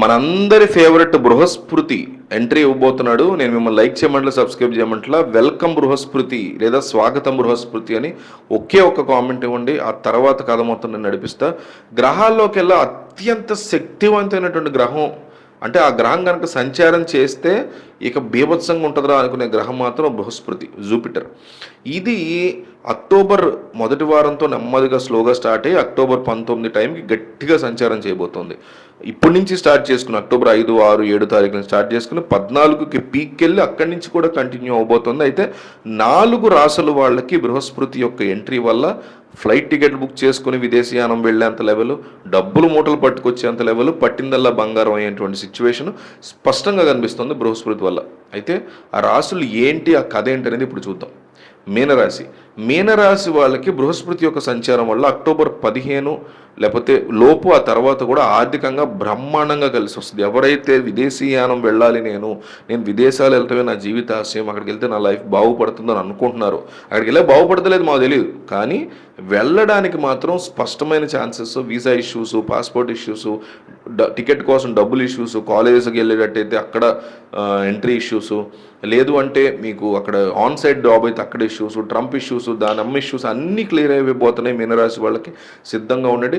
మనందరి favourite Brihaspati entry ఇవ్వబోతున్నాడు. నేను మిమ్మల్ని లైక్ చేయమంటలా సబ్స్క్రైబ్ చేయమంటలా వెల్కమ్ బృహస్పృతి లేదా స్వాగతం బృహస్పృతి అని ఒకే ఒక్క కామెంట్ ఇవ్వండి. ఆ తర్వాత కథ మొత్తం నేను నడిపిస్తా. గ్రహాల్లోకెల్లా అత్యంత శక్తివంతమైనటువంటి గ్రహం అంటే ఆ గ్రహం కనుక సంచారం చేస్తే ఇక బీభత్సంగా ఉంటుందిరా అనుకునే గ్రహం మాత్రం బృహస్పతి జూపిటర్. ఇది అక్టోబర్ మొదటి వారంతో నెమ్మదిగా స్లోగా స్టార్ట్ అయ్యి అక్టోబర్ పంతొమ్మిది టైంకి గట్టిగా సంచారం చేయబోతోంది. ఇప్పటి నుంచి స్టార్ట్ చేసుకుని అక్టోబర్ ఐదు ఆరు ఏడు తారీఖున స్టార్ట్ చేసుకుని పద్నాలుగుకి పీక్ వెళ్ళి అక్కడి నుంచి కూడా కంటిన్యూ అవబోతుంది. అయితే నాలుగు రాసుల వాళ్ళకి బృహస్పతి యొక్క ఎంట్రీ వల్ల ఫ్లైట్ టికెట్ బుక్ చేసుకుని విదేశీయానం వెళ్ళేంత లెవెల్ డబ్బులు మూటలు పట్టుకొచ్చేంత లెవెల్ పట్టిందల్లా బంగారం అయ్యేటువంటి సిచ్యువేషన్ స్పష్టంగా కనిపిస్తుంది బృహస్పతి వల్ల. అయితే ఆ రాసులు ఏంటి ఆ కథ ఏంటి అనేది ఇప్పుడు చూద్దాం. మీనరాశి. మీనరాశి వాళ్ళకి బృహస్పతి యొక్క సంచారం వల్ల అక్టోబర్ పదిహేను లేకపోతే లోపు ఆ తర్వాత కూడా ఆర్థికంగా బ్రహ్మాండంగా కలిసి వస్తుంది. ఎవరైతే విదేశీయానం వెళ్ళాలి నేను నేను విదేశాలు వెళ్ళటమే నా జీవిత ఆశయం అక్కడికి వెళ్తే నా లైఫ్ బాగుపడుతుందని అనుకుంటున్నారు. అక్కడికి వెళ్ళే బాగుపడతలేదు మాకు తెలియదు కానీ వెళ్ళడానికి మాత్రం స్పష్టమైన chances visa issues passport issues ticket కోసం డబ్బులు ఇష్యూస్ కాలేజెస్కి వెళ్ళేటట్టయితే అక్కడ ఎంట్రీ ఇష్యూస్ లేదు అంటే మీకు అక్కడ ఆన్ సైడ్ జాబ్ అయితే అక్కడ ఇష్యూస్ ట్రంప్ ఇష్యూస్ దాని అమ్మ ఇష్యూస్ అన్నీ క్లియర్ అయిపోతున్నాయి మీనరాశి వాళ్ళకి. సిద్ధంగా ఉండండి.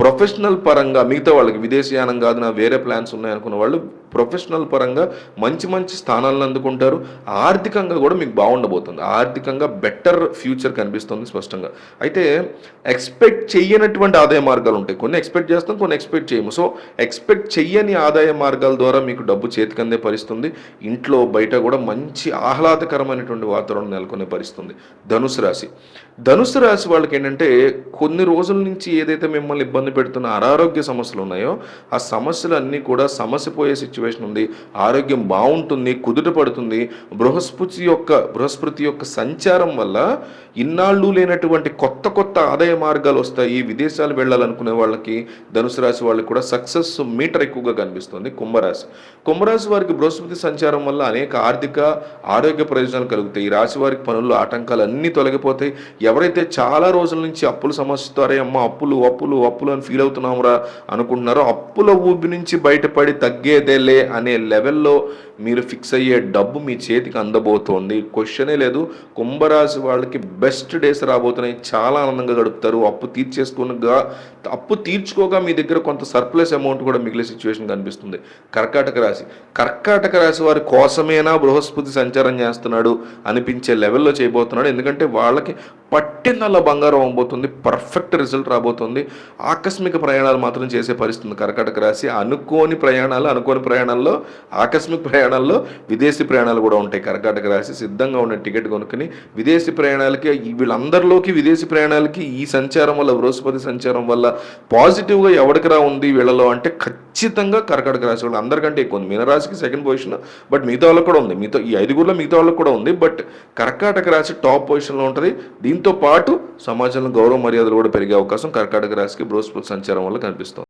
ప్రొఫెషనల్ పరంగా మిగతా వాళ్ళకి విదేశీయానం కాదు నా వేరే ప్లాన్స్ ఉన్నాయనుకున్న వాళ్ళు ప్రొఫెషనల్ పరంగా మంచి మంచి స్థానాలను అందుకుంటారు. ఆర్థికంగా కూడా మీకు బాగుండబోతుంది. ఆర్థికంగా బెటర్ ఫ్యూచర్ కనిపిస్తుంది స్పష్టంగా. అయితే ఎక్స్పెక్ట్ చెయ్యనటువంటి ఆదాయ మార్గాలు ఉంటాయి. కొన్ని ఎక్స్పెక్ట్ చేస్తాం కొన్ని ఎక్స్పెక్ట్ చేయము సో ఎక్స్పెక్ట్ చెయ్యని ఆదాయ మార్గాల ద్వారా మీకు డబ్బు చేతికందే పరిస్తుంది. ఇంట్లో బయట కూడా మంచి ఆహ్లాదకరమైనటువంటి వాతావరణం నెలకొనే పరిస్థితుంది ధనుసు రాశి. ధనుసు రాశి వాళ్ళకి ఏంటంటే కొన్ని రోజుల నుంచి ఏదైతే మిమ్మల్ని ఇబ్బంది పెడుతున్న అనారోగ్య సమస్యలు ఉన్నాయో ఆ సమస్యలు అన్నీ కూడా సమస్యపోయే సిచ్యువేషన్ ఉంది. ఆరోగ్యం బాగుంటుంది కుదుట పడుతుంది. బృహస్పతి యొక్క బృహస్పతి యొక్క సంచారం వల్ల ఇన్నాళ్ళు లేనటువంటి కొత్త కొత్త ఆదాయ మార్గాలు వస్తాయి. విదేశాలు వెళ్ళాలనుకునే వాళ్ళకి ధనుసు రాశి వాళ్ళకి కూడా సక్సెస్ మీటర్ ఎక్కువగా కనిపిస్తుంది కుంభరాశి. కుంభరాశి వారికి బృహస్పతి సంచారం వల్ల అనేక ఆర్థిక ఆరోగ్య ప్రయోజనాలు కలుగుతాయి. ఈ రాశి వారికి పనుల్లో ఆటంకాలు అన్నీ తొలగిపోతాయి. ఎవరైతే చాలా రోజుల నుంచి అప్పుల సమస్యతో అరే అమ్మ అప్పులు అప్పులు అప్పులు ఫీల్ ఫీల్ అవుతున్నామురా అనుకుంటున్నారో అప్పుల ఊపి నుంచి బయటపడి తగ్గేదేలే అనే లెవెల్లో మీరు ఫిక్స్ అయ్యే డబ్బు మీ చేతికి అందబోతోంది. క్వశ్చనే లేదు. కుంభరాశి వాళ్ళకి బెస్ట్ డేస్ రాబోతున్నాయి. చాలా ఆనందంగా గడుపుతారు. అప్పు తీర్చేసుకునగా అప్పు తీర్చుకోగా మీ దగ్గర కొంత సర్ప్లస్ అమౌంట్ కూడా మిగిలే సిచ్యువేషన్ కనిపిస్తుంది. కర్కాటక రాశి. కర్కాటక రాశి వారి కోసమేనా బృహస్పతి సంచారం చేస్తున్నాడు అనిపించే లెవెల్లో చేయబోతున్నాడు. ఎందుకంటే వాళ్ళకి పట్టినల్ల బంగారం అవ్వబోతుంది. పర్ఫెక్ట్ రిజల్ట్ రాబోతుంది. ఆకస్మిక ప్రయాణాలు మాత్రం చేసే పరిస్థితుంది కర్కాటక రాశి. అనుకోని ప్రయాణాలు అనుకోని ప్రయాణాల్లో ఆకస్మిక ప్రయాణాలు ప్రయాణాల్లో విదేశీ ప్రయాణాలు కూడా ఉంటాయి. కర్కాటక రాశి సిద్ధంగా ఉన్న టికెట్ కొనుక్కుని విదేశీ ప్రయాణాలకి వీళ్ళందరిలోకి విదేశీ ప్రయాణాలకి ఈ సంచారం వల్ల బృహస్పతి సంచారం వల్ల పాజిటివ్గా ఎవరికిరా ఉంది వీళ్ళలో అంటే ఖచ్చితంగా కర్కాటక రాశి వాళ్ళు అందరికంటే ఎక్కువ ఉంది. మీనరాశికి సెకండ్ పొజిషన్ బట్ మిగతా వాళ్ళకి కూడా ఉంది. మిగతా ఈ ఐదుగురులో మిగతా వాళ్ళకి కూడా ఉంది బట్ కర్కాటక రాశి టాప్ పొజిషన్లో ఉంటుంది. దీంతో పాటు సమాజంలో గౌరవ మర్యాదలు కూడా పెరిగే అవకాశం కర్కాటక రాశికి బృహస్పతి సంచారం వల్ల కనిపిస్తుంది.